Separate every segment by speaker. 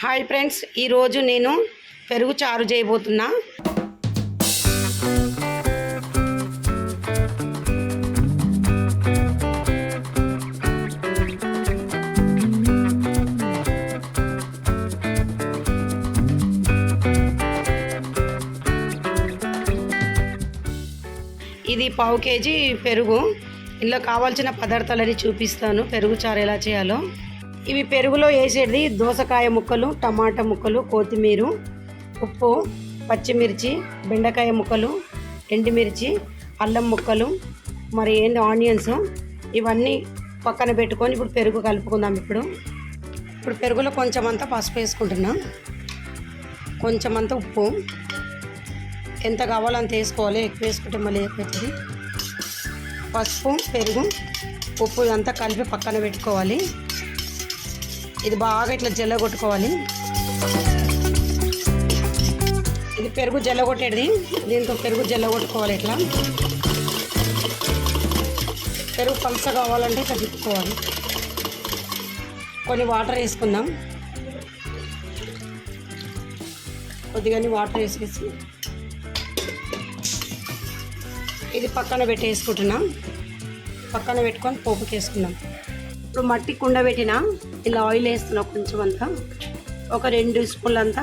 Speaker 1: Hi friends ఈరోజు నేను పెరుగు చారు చేయబోతున్నా. ఇది పావు కేజీ పెరుగు. ఇందులో కావాల్సిన పదార్థాలని చూపిస్తాను పెరుగు చారు ఎలా చేయాలో. ఇవి పెరుగులో వేసేది దోసకాయ ముక్కలు టమాటా ముక్కలు కొత్తిమీర ఉప్పు పచ్చిమిర్చి బెండకాయ ముక్కలు ఎండుమిర్చి అల్లం ముక్కలు మరి ఏంది ఆనియన్స్ ఇవన్నీ పక్కన పెట్టుకొని ఇప్పుడు పెరుగు కలుపుకుందాం ఇప్పుడు. ఇప్పుడు పెరుగులో కొంచెం అంతా పసుపు వేసుకుంటున్నా. కొంచెం అంతా ఉప్పు. ఎంత కావాలో అంత వేసుకోవాలి ఎక్కువ వేసుకుంటే మళ్ళీ ఎక్కువ పసుపు పెరుగు ఉప్పు ఇదంతా కలిపి పక్కన పెట్టుకోవాలి. ఇది బాగా ఇట్లా జల్లగొట్టుకోవాలి ఇది పెరుగు జల్లగొట్టేది దీంతో పెరుగు జల్లగొట్టుకోవాలి ఇట్లా. పెరుగు పలుస కావాలంటే ఇట్లా తిప్పుకోవాలి. కొన్ని వాటర్ వేసుకుందాం. కొద్దిగానే వాటర్ వేసేసి. ఇది పక్కన పెట్టేసుకుంటున్నాం పక్కన పెట్టుకొని పోపుకి వేసుకున్నాం ఇప్పుడు మట్టి కుండ పెట్టిన ఇలా ఆయిల్ వేస్తున్నా కొంచెం అంతా. ఒక రెండు స్పూన్లు అంతా.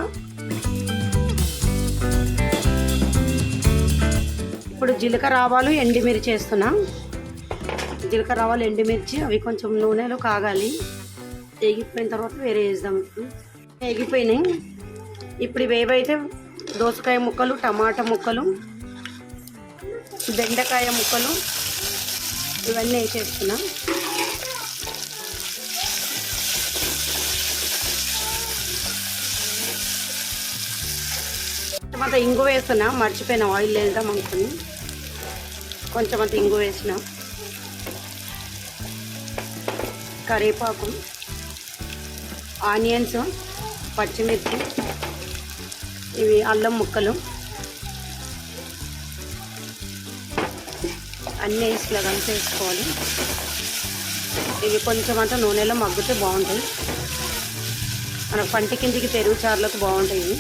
Speaker 1: ఇప్పుడు జీలకర్ర ఆవాలు ఎండిమిర్చి వేస్తున్నా. జీలకర్ర ఆవాలు ఎండిమిర్చి అవి కొంచెం నూనెలో కాగాలి. ఎగిపోయిన తర్వాత వేరే వేద్దాం ఇప్పుడు. ఎగిపోయినాయి ఇప్పుడు ఇవేవైతే దోసకాయ ముక్కలు టమాటా ముక్కలు బెండకాయ ముక్కలు ఇవన్నీ వేసేస్తున్నా. కొంచెం అంత ఇంగు వేస్తున్నా మర్చిపోయిన ఆయిల్ వేద్దాం అనుకుని. కొంచెం ఇంగు వేసిన. కరివేపాకు ఆనియన్స్ పచ్చిమిర్చి ఇవి అల్లం ముక్కలు. అన్నీ వేసి ఇలా వేసుకోవాలి. ఇవి కొంచెం అంతా నూనెలో మగ్గితే బాగుంటుంది మన పంటి కిందికి పెరుగు చారులకు బాగుంటాయి ఇవి.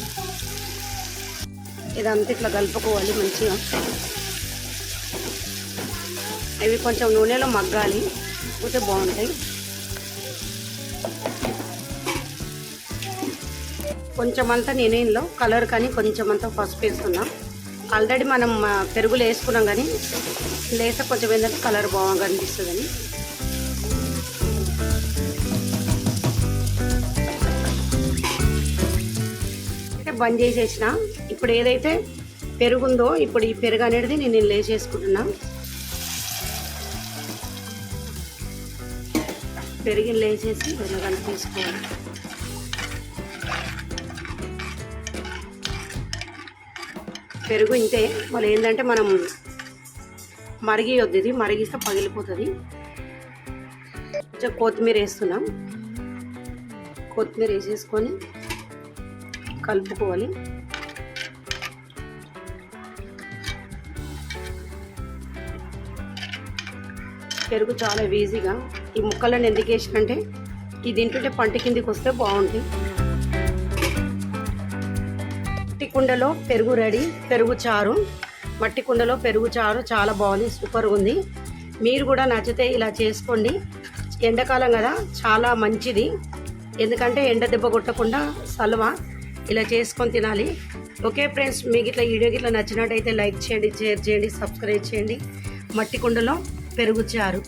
Speaker 1: ఇదంతా ఇట్లా కలుపుకోవాలి మంచిగా. ఇవి కొంచెం నూనెలో మగ్గాలి. పోతే బాగుంటాయి. కొంచెం అంతా నేనేలో కలర్ కానీ కొంచెం అంతా పసుపు వేస్తున్నా. ఆల్రెడీ మనం పెరుగులు వేసుకున్నాం కానీ లేస్తే కొంచెం ఏంటంటే కలర్ బాగా అనిపిస్తుందని. బంద్ చేసేసిన. ఇప్పుడు ఏదైతే పెరుగుందో ఇప్పుడు ఈ పెరుగు అనేది నేను ఇలా వేసేసుకుంటున్నా. పెరుగు లేచేసి వేసేసి ఇలా కలిపేసుకోవాలి పెరుగు ఇంతే. మళ్ళీ ఏంటంటే మనం మరిగియొద్దు ఇది. మరిగిస్తే పగిలిపోతుంది. కొంచెం కొత్తిమీర వేస్తున్నాం. కొత్తిమీర వేసేసుకొని కలుపుకోవాలి. పెరుగు చాలా ఈజీగా ఈ ముక్కలను ఎందుకు వేసినంటే ఇది తింటుంటే పంట కిందికి వస్తే బాగుంటుంది. మట్టి కుండలో పెరుగు రెడీ పెరుగు చారు. మట్టి కుండలో పెరుగు చారు చాలా బాగుంది సూపర్గా ఉంది. మీరు కూడా నచ్చితే ఇలా చేసుకోండి. ఎండాకాలం కదా చాలా మంచిది. ఎందుకంటే ఎండ దెబ్బ కొట్టకుండా సలవా ఇలా చేసుకొని తినాలి. ఓకే ఫ్రెండ్స్ మీకు ఇట్లా వీడియో ఇట్లా నచ్చినట్టయితే లైక్ చేయండి షేర్ చేయండి సబ్స్క్రైబ్ చేయండి. మట్టి కుండలో పెరుగుచారు.